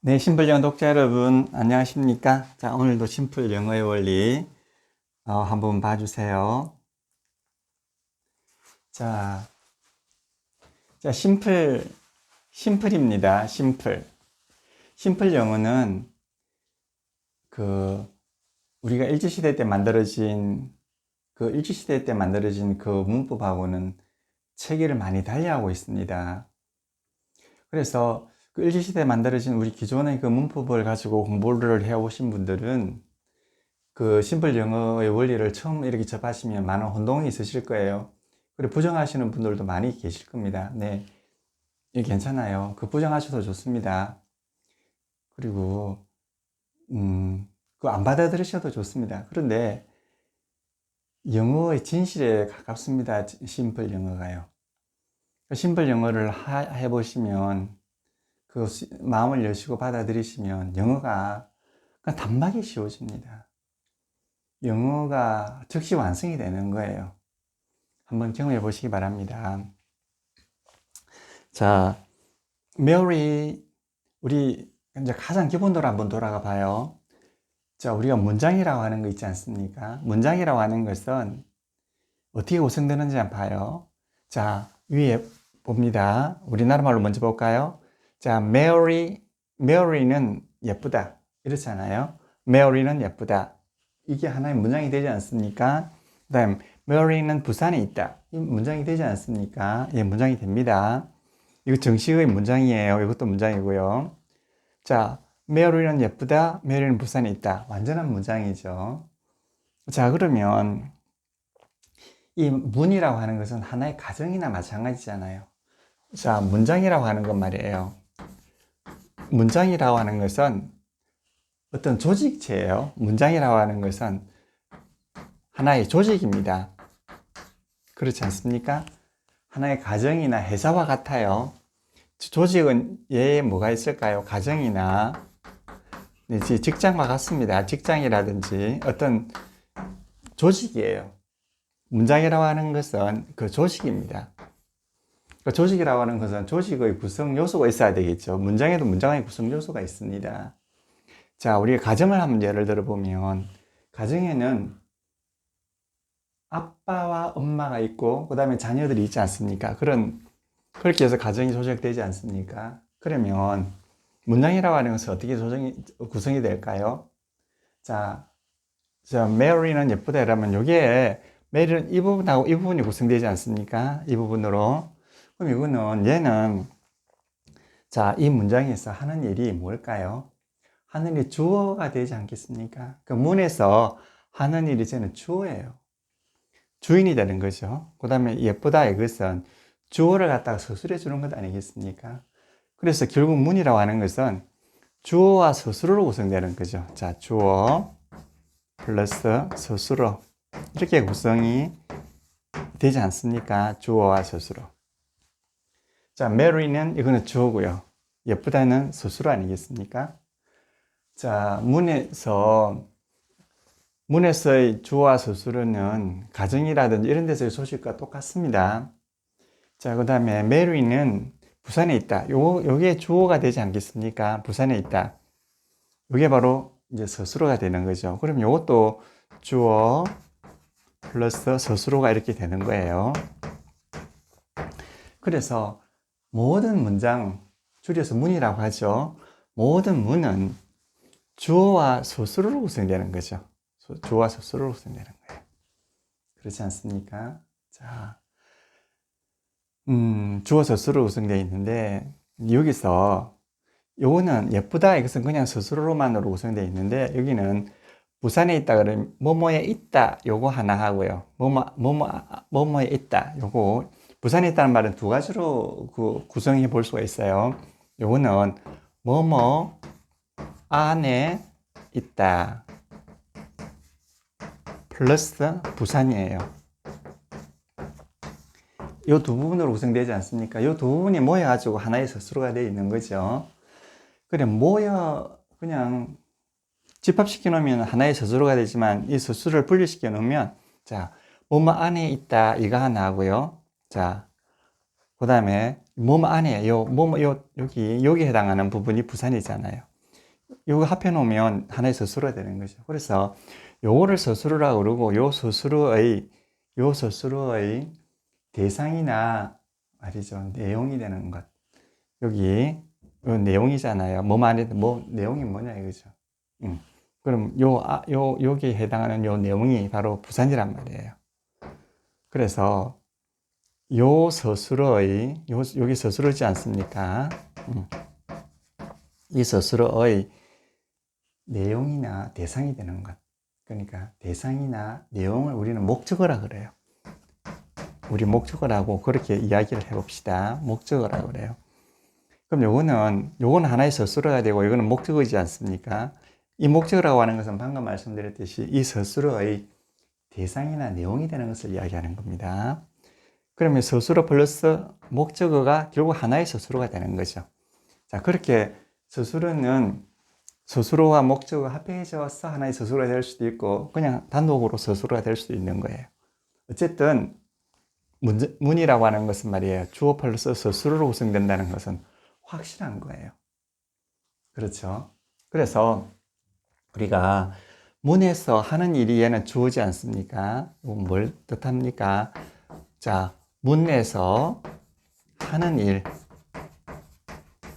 네, 심플 영어 독자 여러분, 안녕하십니까? 자, 오늘도 심플 영어의 원리, 어, 한번 봐주세요. 자, 자, 심플, 심플입니다. 심플. 심플 영어는 그, 우리가 일제시대 때 만들어진, 그 일제시대 때 만들어진 그 문법하고는 체계를 많이 달리하고 있습니다. 그래서 그 일제시대에 만들어진 우리 기존의 그 문법을 가지고 공부를 해오신 분들은 그 심플 영어의 원리를 처음 이렇게 접하시면 많은 혼동이 있으실 거예요. 그리고 부정하시는 분들도 많이 계실 겁니다. 네. 이 괜찮아요. 그 부정하셔도 좋습니다. 그리고, 음, 그 안 받아들이셔도 좋습니다. 그런데 영어의 진실에 가깝습니다. 심플 영어가요. 심플 영어를 하- 해보시면 그 시- 마음을 여시고 받아들이시면 영어가 단박에 쉬워집니다. 영어가 즉시 완성이 되는 거예요. 한번 경험해 보시기 바랍니다. 자, 메리 우리 이제 가장 기본으로 한번 돌아가 봐요. 자, 우리가 문장이라고 하는 거 있지 않습니까? 문장이라고 하는 것은 어떻게 구성되는지 한번 봐요. 자, 위에 봅니다. 우리나라 말로 먼저 볼까요? 자, Mary, Mary는 예쁘다. 이렇잖아요. Mary는 예쁘다. 이게 하나의 문장이 되지 않습니까? 그 다음, Mary는 부산에 있다. 이 문장이 되지 않습니까? 예, 문장이 됩니다. 이거 정식의 문장이에요. 이것도 문장이고요. 자, Mary는 예쁘다. Mary는 부산에 있다. 완전한 문장이죠. 자, 그러면 이 문이라고 하는 것은 하나의 가정이나 마찬가지잖아요. 자, 문장이라고 하는 건 말이에요. 문장이라고 하는 것은 어떤 조직체예요. 문장이라고 하는 것은 하나의 조직입니다. 그렇지 않습니까? 하나의 가정이나 회사와 같아요. 조직은 예에 뭐가 있을까요? 가정이나 이제 직장과 같습니다. 직장이라든지 어떤 조직이에요. 문장이라고 하는 것은 그 조직입니다. 그 조직이라고 하는 것은 조직의 구성 요소가 있어야 되겠죠. 문장에도 문장의 구성 요소가 있습니다. 자, 우리가 가정을 한번 예를 들어 보면, 가정에는 아빠와 엄마가 있고, 그 다음에 자녀들이 있지 않습니까? 그런, 그렇게 해서 가정이 조직되지 않습니까? 그러면, 문장이라고 하는 것은 어떻게 조정이, 구성이 될까요? 자, 자, 메리는 예쁘다 이러면, 여기에, 메리는 이 부분하고 이 부분이 구성되지 않습니까? 이 부분으로. 그럼 이거는 얘는 자, 이 문장에서 하는 일이 뭘까요? 하는 일이 주어가 되지 않겠습니까? 그 문에서 하는 일이 저는 주어예요. 주인이 되는 거죠. 그 다음에 예쁘다 이것은 주어를 갖다가 서술해 주는 것 아니겠습니까? 그래서 결국 문이라고 하는 것은 주어와 서술어로 구성되는 거죠. 자, 주어 플러스 서술어 이렇게 구성이 되지 않습니까? 주어와 서술어. 자, 메리는 이거는 주어고요. 예쁘다는 서술어 아니겠습니까? 자, 문에서 문에서의 주어와 서술어는 가정이라든지 이런 데서의 소식과 똑같습니다. 자, 그 다음에 메리는 부산에 있다. 요, 요게 주어가 되지 않겠습니까? 부산에 있다. 요게 바로 이제 서술어가 되는 거죠. 그럼 요것도 주어 플러스 서술어가 이렇게 되는 거예요. 그래서 모든 문장, 줄여서 문이라고 하죠. 모든 문은 주어와 서술어로 구성되는 거죠. 소- 주어와 서술어로 구성되는 거예요. 그렇지 않습니까? 자, 음, 주어 서술어로 구성되어 있는데, 여기서 요거는 예쁘다 이것은 그냥 서술어로만으로 구성되어 있는데, 여기는 부산에 있다 그러면 뭐뭐에 있다 요거 하나 하고요. 뭐뭐 뭐뭐 뭐뭐에 있다 요거 부산에 있다는 말은 두 가지로 그 구성해 볼 수가 있어요. 요거는 뭐뭐 안에 있다 플러스 부산이에요. 요 두 부분으로 구성되지 않습니까? 요 두 부분이 모여가지고 하나의 서술어가 되어 있는 거죠. 그래 모여 그냥 집합시켜 놓으면 하나의 서술어가 되지만 이 서술을 분리시켜 놓으면 자 뭐뭐 안에 있다 이거 하나 하고요. 자 그 다음에 몸 안에 요, 몸, 요, 여기, 여기 해당하는 부분이 부산이잖아요. 요거 합해 놓으면 하나의 서술어가 되는 거죠. 그래서 요거를 서술어라고 그러고 요 서술어의, 요 서술어의 대상이나 말이죠. 내용이 되는 것. 여기, 요 내용이잖아요. 몸 안에, 뭐, 내용이 뭐냐 이거죠. 음. 그럼 요, 아, 요, 여기에 해당하는 요 내용이 바로 부산이란 말이에요. 그래서 요 서술어의, 요, 여기 서술어지 않습니까? 음. 이 서술어의 내용이나 대상이 되는 것. 그러니까 대상이나 내용을 우리는 목적어라 그래요. 우리 목적어라고 그렇게 이야기를 해봅시다. 목적어라 그래요. 그럼 요거는, 요거는 하나의 서술어가 되고, 이거는 목적어이지 않습니까? 이 목적어라고 하는 것은 방금 말씀드렸듯이 이 서술어의 대상이나 내용이 되는 것을 이야기하는 겁니다. 그러면 서술어 플러스 목적어가 결국 하나의 서술어가 되는 거죠. 자, 그렇게 서술어는 서술어와 목적어가 합해져서 하나의 서술어가 될 수도 있고, 그냥 단독으로 서술어가 될 수도 있는 거예요. 어쨌든, 문, 문이라고 하는 것은 말이에요. 주어 플러스 서술어로 구성된다는 것은 확실한 거예요. 그렇죠? 그래서 우리가 문에서 하는 일이 얘는 주어지 않습니까? 뭘 뜻합니까? 자, 문에서 하는 일.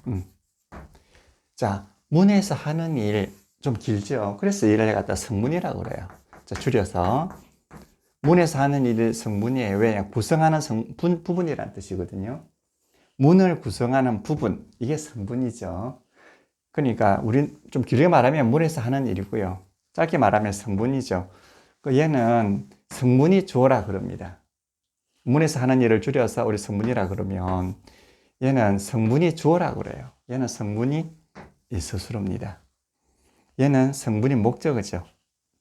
음. 자, 문에서 하는 일 좀 길죠? 그래서 이를 갖다 성문이라고 그래요. 자, 줄여서. 문에서 하는 일이 성문이에요. 왜? 구성하는 성, 부, 부분이라는 뜻이거든요. 문을 구성하는 부분, 이게 성분이죠. 그러니까 우리 좀 길게 말하면 문에서 하는 일이고요. 짧게 말하면 성분이죠. 그 얘는 성분이 주어라 그럽니다. 문에서 하는 일을 줄여서 우리 성분이라 그러면 얘는 성분이 주어라 그래요. 얘는 성분이 이 스스로입니다. 얘는 성분이 목적어죠.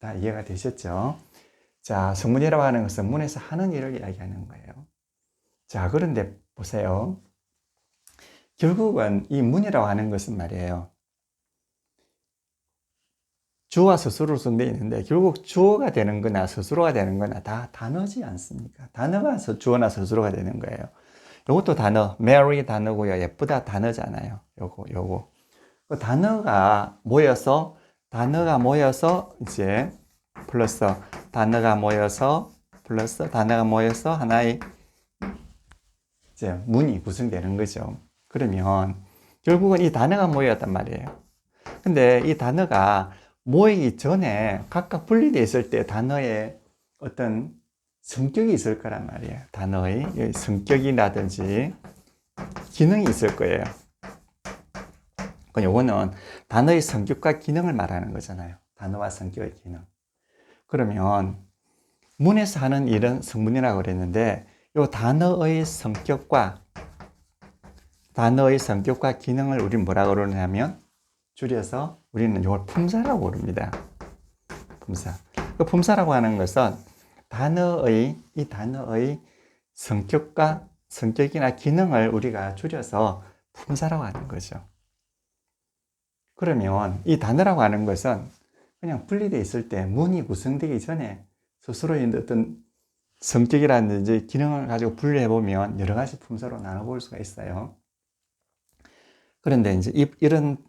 다 이해가 되셨죠? 자, 성분이라고 하는 것은 문에서 하는 일을 이야기하는 거예요. 자, 그런데 보세요. 결국은 이 문이라고 하는 것은 말이에요. 주어와 스스로 구성되어 있는데 결국 주어가 되는 거나 스스로가 되는 거나 다 단어지 않습니까? 단어가 주어나 스스로가 되는 거예요. 이것도 단어, Mary 단어고요. 예쁘다 단어잖아요. 요거, 요거. 그 단어가 모여서, 단어가 모여서 이제 플러스 단어가 모여서 플러스 단어가 모여서 하나의 이제 문이 구성되는 거죠. 그러면 결국은 이 단어가 모였단 말이에요. 근데 이 단어가 모이기 전에 각각 분리되어 있을 때 단어의 어떤 성격이 있을 거란 말이에요. 단어의 성격이라든지 기능이 있을 거예요. 그 요거는 단어의 성격과 기능을 말하는 거잖아요. 단어와 성격의 기능. 그러면 문에서 하는 일은 성문이라고 그랬는데 요 단어의 성격과 단어의 성격과 기능을 우리 뭐라고 그러냐면 줄여서 우리는 이걸 품사라고 부릅니다. 품사. 그 품사라고 하는 것은 단어의 이 단어의 성격과 성격이나 기능을 우리가 줄여서 품사라고 하는 거죠. 그러면 이 단어라고 하는 것은 그냥 분리되어 있을 때 문이 구성되기 전에 스스로의 어떤 성격이라든지 기능을 가지고 분리해 보면 여러 가지 품사로 나눠볼 수가 있어요. 그런데 이제 이런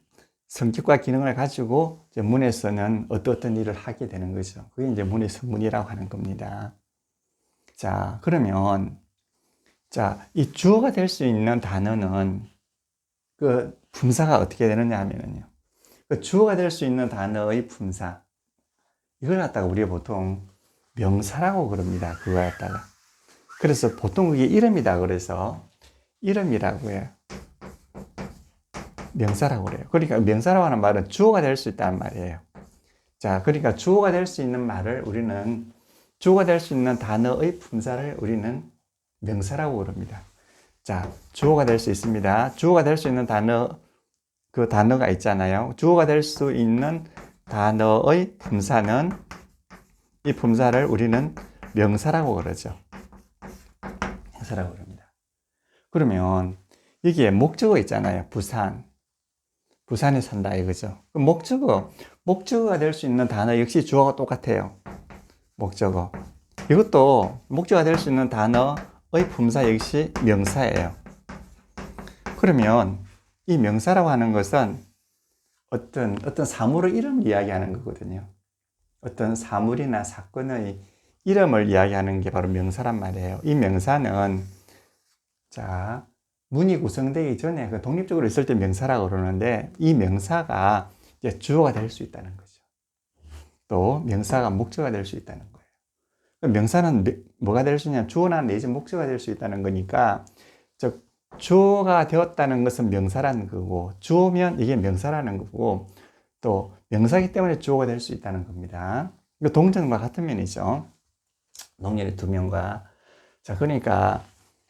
성격과 기능을 가지고 문에서는 어떤 일을 하게 되는 거죠. 그게 이제 문의 성문이라고 하는 겁니다. 자, 그러면, 자, 이 주어가 될 수 있는 단어는 그 품사가 어떻게 되느냐 하면요. 그 주어가 될 수 있는 단어의 품사. 이걸 갖다가 우리가 보통 명사라고 그럽니다. 그거 갖다가. 그래서 보통 그게 이름이다. 그래서 이름이라고 해요. 명사라고 그래요. 그러니까 명사라고 하는 말은 주어가 될 수 있다는 말이에요. 자, 그러니까 주어가 될 수 있는 말을 우리는 주어가 될 수 있는 단어의 품사를 우리는 명사라고 그럽니다. 자, 주어가 될 수 있습니다. 주어가 될 수 있는 단어 그 단어가 있잖아요. 주어가 될 수 있는 단어의 품사는 이 품사를 우리는 명사라고 그러죠. 명사라고 그럽니다. 그러면 여기에 목적어 있잖아요. 부산. 부산에 산다 이거죠. 목적어, 목적어가 될 수 있는 단어 역시 주어가 똑같아요. 목적어. 이것도 목적어가 될 수 있는 단어의 품사 역시 명사예요. 그러면 이 명사라고 하는 것은 어떤 어떤 사물의 이름을 이야기하는 거거든요. 어떤 사물이나 사건의 이름을 이야기하는 게 바로 명사란 말이에요. 이 명사는 자 문이 구성되기 전에 그 독립적으로 있을 때 명사라고 그러는데 이 명사가 이제 주어가 될 수 있다는 거죠. 또 명사가 목적어가 될 수 있다는 거예요. 그 명사는 며- 뭐가 될 수 있냐? 주어나 내지 목적어가 될 수 있다는 거니까 즉 주어가 되었다는 것은 명사라는 거고 주어면 이게 명사라는 거고 또 명사기 때문에 주어가 될 수 있다는 겁니다. 동전과 같은 면이죠. 동전의 두 면과 자 그러니까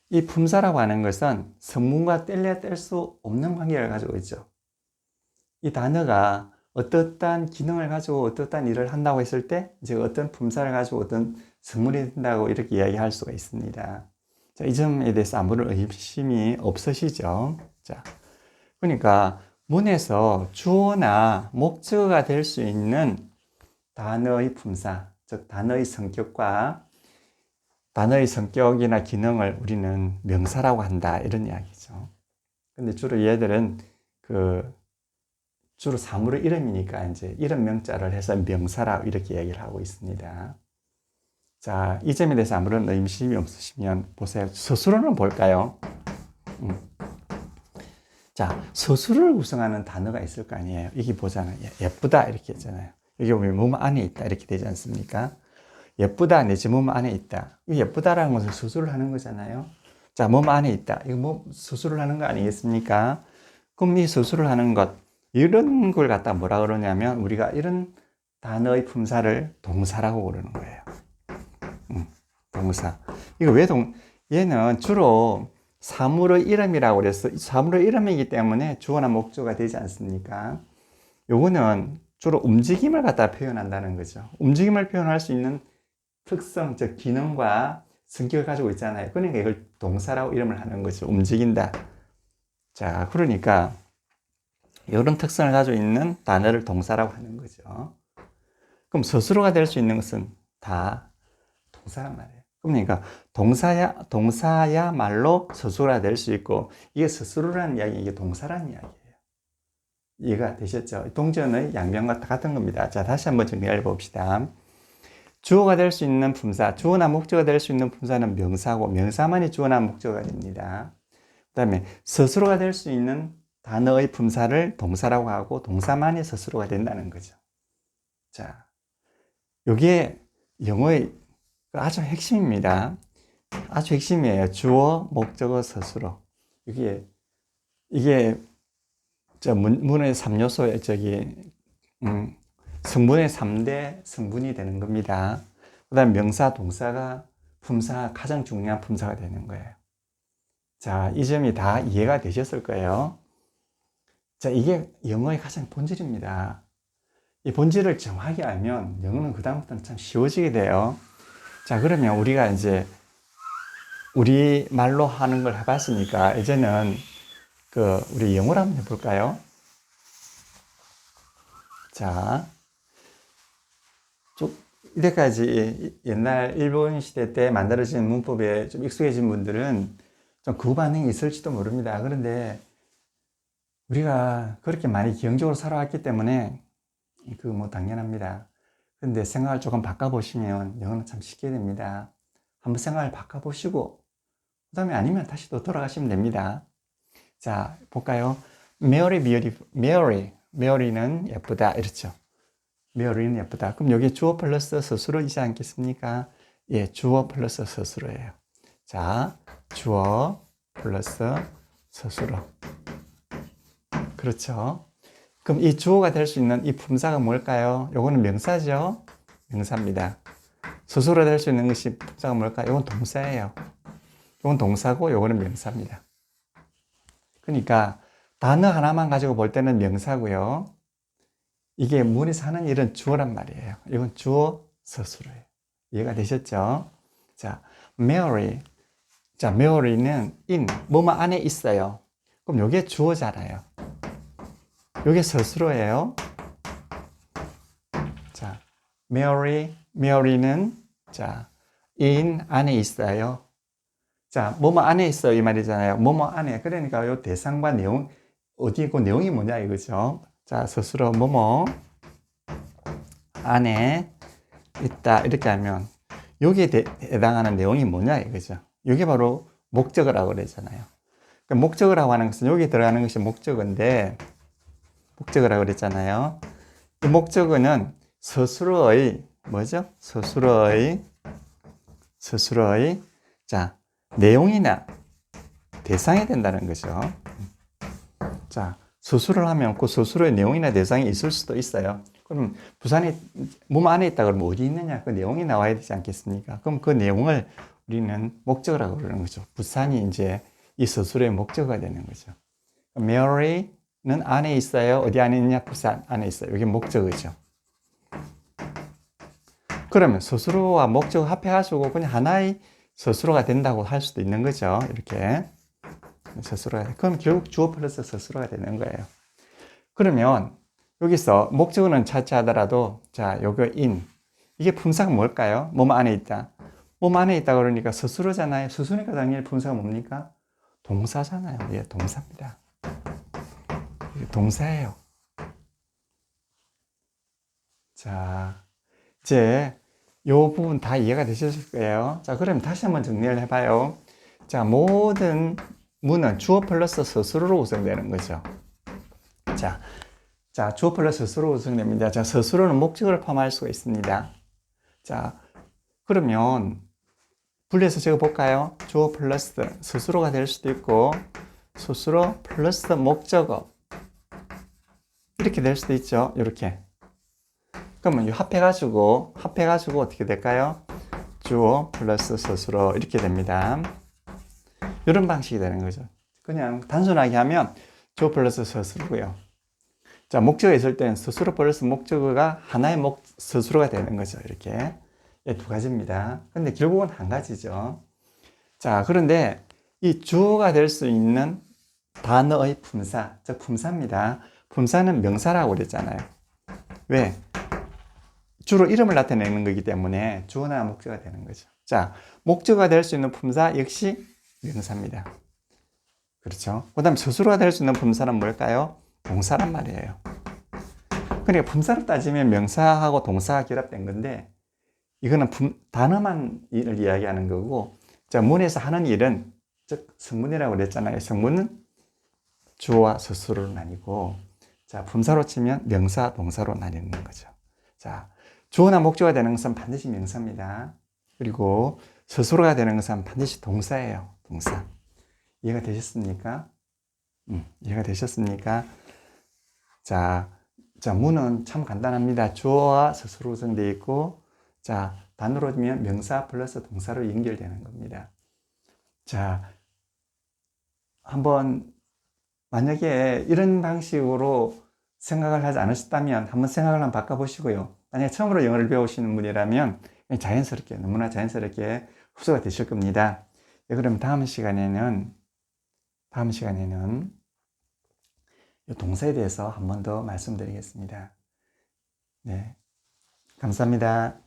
이 품사라고 하는 것은 성문과 뗄래야 뗄 수 없는 관계를 가지고 있죠. 이 단어가 어떠한 기능을 가지고 어떠한 일을 한다고 했을 때 이제 어떤 품사를 가지고 어떤 성물이 된다고 이렇게 이야기할 수가 있습니다. 자, 이 점에 대해서 아무런 의심이 없으시죠? 자, 그러니까 문에서 주어나 목적어가 될 수 있는 단어의 품사, 즉 단어의 성격과 단어의 성격이나 기능을 우리는 명사라고 한다 이런 이야기죠. 근데 주로 얘들은 그 주로 사물의 이름이니까 이제 이름 명자를 해서 명사라 이렇게 얘기를 하고 있습니다. 자, 이 점에 대해서 아무런 의심이 없으시면 보세요. 서술어는 볼까요? 음. 자, 서술을 구성하는 단어가 있을 거 아니에요. 이게 보잖아요. 예- 예쁘다 이렇게 했잖아요. 여기 보면 몸 안에 있다 이렇게 되지 않습니까? 예쁘다 내지 몸 안에 있다. 이 예쁘다라는 것을 수술을 하는 거잖아요. 자, 몸 안에 있다. 이거 몸 수술을 하는 거 아니겠습니까? 그럼 이 수술을 하는 것 이런 걸 갖다 뭐라 그러냐면 우리가 이런 단어의 품사를 동사라고 그러는 거예요. 음, 동사. 이거 왜 동? 얘는 주로 사물의 이름이라고 그래서 사물의 이름이기 때문에 주어나 목조가 되지 않습니까? 요거는 주로 움직임을 갖다 표현한다는 거죠. 움직임을 표현할 수 있는 특성, 즉 기능과 성격을 가지고 있잖아요. 그러니까 이걸 동사라고 이름을 하는 거죠. 움직인다. 자, 그러니까 이런 특성을 가지고 있는 단어를 동사라고 하는 거죠. 그럼 스스로가 될 수 있는 것은 다 동사란 말이에요. 그러니까 동사야 동사야 말로 스스로가 될 수 있고 이게 스스로라는 이야기 이게 동사라는 이야기예요. 이해가 되셨죠? 동전의 양면과 같은 겁니다. 자, 다시 한번 정리해 봅시다. 주어가 될 수 있는 품사, 주어나 목적어가 될수 있는 품사는 명사고 명사만이 주어나 목적어가 됩니다. 그다음에 스스로가 될 수 있는 단어의 품사를 동사라고 하고 동사만이 스스로가 된다는 거죠. 자, 이게 영어의 아주 핵심입니다. 아주 핵심이에요. 주어, 목적어, 스스로. 이게 이게 저 문, 문의 3요소에 저기 음, 성분의 3대 성분이 되는 겁니다. 그 다음 명사, 동사가 품사, 가장 중요한 품사가 되는 거예요. 자, 이 점이 다 이해가 되셨을 거예요. 자, 이게 영어의 가장 본질입니다. 이 본질을 정확히 알면 영어는 그다음부터는 참 쉬워지게 돼요. 자, 그러면 우리가 이제 우리 말로 하는 걸 해봤으니까 이제는 그 우리 영어로 한번 해볼까요? 자, 좀 이때까지 옛날 일본 시대 때 만들어진 문법에 좀 익숙해진 분들은 좀 그 반응이 있을지도 모릅니다. 그런데 우리가 그렇게 많이 기형적으로 살아왔기 때문에 그 뭐 당연합니다. 근데 생각을 조금 바꿔보시면 영어는 참 쉽게 됩니다. 한번 생각을 바꿔보시고 그 다음에 아니면 다시 또 돌아가시면 됩니다. 자, 볼까요? Mary, beautiful. Mary, Mary는 예쁘다. 이렇죠. Mary는 예쁘다. 그럼 여기 주어 플러스 스스로이지 않겠습니까? 예, 주어 플러스 스스로예요. 자, 주어 플러스 스스로. 그렇죠. 그럼 이 주어가 될 수 있는 이 품사가 뭘까요? 요거는 명사죠. 명사입니다. 스스로 될 수 있는 것이 품사가 뭘까요? 이건 동사예요. 이건 동사고 요거는 명사입니다. 그러니까 단어 하나만 가지고 볼 때는 명사고요. 이게 문에서 하는 일은 주어란 말이에요. 이건 주어 스스로예요. 이해가 되셨죠? 자, Mary. 자, Mary는 in, 뭐뭐 안에 있어요. 그럼 요게 주어잖아요. 요게 스스로예요. 자, Mary, Mary는 자, in 안에 있어요. 자, 뭐뭐 안에 있어 이 말이잖아요. 뭐뭐 안에. 그러니까 요 대상과 내용 어디 있고 내용이 뭐냐 이거죠. 자, 스스로 뭐뭐 안에 있다 이렇게 하면 여기에 대- 해당하는 내용이 뭐냐 이거죠. 이게 바로 목적어라고 그랬잖아요. 그 목적어라고 하는 것은 여기 들어가는 것이 목적어인데 목적어라고 그랬잖아요. 이 목적어는 스스로의 뭐죠? 스스로의 스스로의 자 내용이나 대상이 된다는 거죠. 자 스스로를 하면 그 스스로의 내용이나 대상이 있을 수도 있어요. 그럼 부산이 몸 안에 있다 그러면 어디 있느냐 그 내용이 나와야 되지 않겠습니까? 그럼 그 내용을 우리는 목적어라고 그러는 거죠. 부산이 이제 이 스스로의 목적어가 되는 거죠. Mary는 안에 있어요. 어디 안에 있냐? 부산 안에 있어요. 이게 목적어죠. 그러면 스스로와 목적어 합해가지고 그냥 하나의 스스로가 된다고 할 수도 있는 거죠. 이렇게 스스로가 그럼 결국 주어 플러스 스스로가 되는 거예요. 그러면 여기서 목적어는 차치하더라도 자 요거 in 이게 품사가 뭘까요? 몸 안에 있다. 몸 안에 있다 그러니까 스스로잖아요. 스스로니까 당연히 품사가 뭡니까? 동사잖아요. 예, 동사입니다. 동사예요. 자, 이제 요 부분 다 이해가 되셨을 거예요. 자, 그럼 다시 한번 정리를 해봐요. 자, 모든 문은 주어 플러스 스스로로 구성되는 거죠. 자, 자, 주어 플러스 스스로 구성됩니다. 자, 스스로는 목적어를 포함할 수가 있습니다. 자, 그러면 분리해서 적어 볼까요? 주어 플러스 스스로가 될 수도 있고 스스로 플러스 목적어 이렇게 될 수도 있죠. 이렇게. 그러면 이 합해가지고 합해가지고 어떻게 될까요? 주어 플러스 스스로 이렇게 됩니다. 이런 방식이 되는 거죠. 그냥 단순하게 하면 주어 플러스 스스로고요. 자 목적어 있을 때는 스스로 플러스 목적어가 하나의 목 스스로가 되는 거죠. 이렇게 예, 두 가지입니다. 근데 결국은 한 가지죠. 자 그런데 이 주어가 될 수 있는 단어의 품사, 즉 품사입니다. 품사는 명사라고 그랬잖아요. 왜? 주로 이름을 나타내는 거기 때문에 주어나 목적어가 되는 거죠. 자, 목적어가 될 수 있는 품사 역시 명사입니다. 그렇죠? 그 다음 스스로가 될 수 있는 품사는 뭘까요? 동사란 말이에요. 그러니까 품사로 따지면 명사하고 동사가 결합된 건데 이거는 품, 단어만 일을 이야기하는 거고 자, 문에서 하는 일은 즉 성문이라고 그랬잖아요. 성문은 주어와 스스로로 나뉘고 자, 품사로 치면 명사, 동사로 나뉘는 거죠. 자, 주어나 목적어가 되는 것은 반드시 명사입니다. 그리고 스스로가 되는 것은 반드시 동사예요. 동사. 이해가 되셨습니까? 음, 이해가 되셨습니까? 자, 자, 문은 참 간단합니다. 주어와 스스로 구성되어 있고, 자, 단어로 면 명사 플러스 동사로 연결되는 겁니다. 자, 한번 만약에 이런 방식으로 생각을 하지 않으셨다면 한번 생각을 한번 바꿔보시고요. 만약에 처음으로 영어를 배우시는 분이라면 자연스럽게, 너무나 자연스럽게 흡수가 되실 겁니다. 네, 그럼 다음 시간에는, 다음 시간에는 이 동사에 대해서 한 번 더 말씀드리겠습니다. 네. 감사합니다.